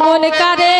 মন কারে